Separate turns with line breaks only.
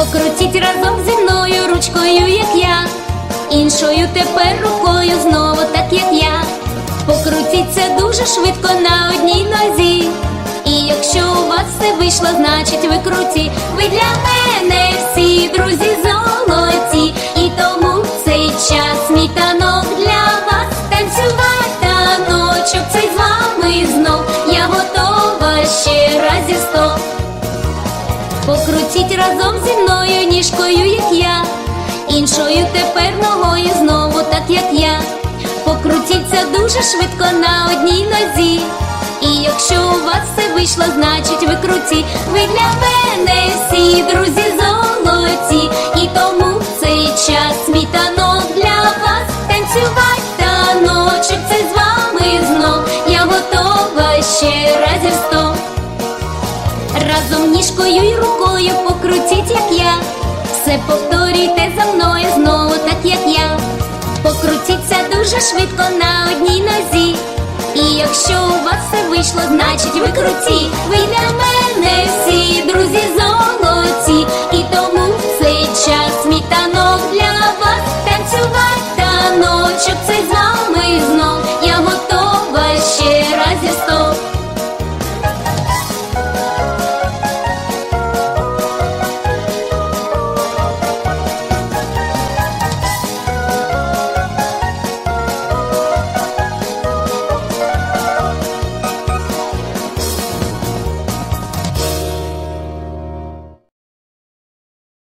Покрутіть разом зі мною ручкою, як я, іншою тепер рукою знову, так як я. Покрутіть це дуже швидко на одній нозі. І якщо у вас все вийшло, значить ви круті. Ви для мене всі друзі золоті. І тому цей час мій танок для Покрутіть разом зі мною ніжкою, як я, іншою тепер ногою знову, так як я. Покрутіться дуже швидко на одній нозі. І якщо у вас все вийшло, значить ви круті. Ви для мене всі друзі золоті. І тому в цей час мій танок для вас танцювати таночок цей з вами знов. Я готова ще разів. Разом ніжкою й рукою покрутіть, як я. Все повторюйте за мною знову, так як я. Покрутіться дуже швидко на одній нозі. І якщо у вас все вийшло, значить ви круті. Ви для мене всі друзі золоті. І тому цей час мій танок для вас танцювати таночок цей з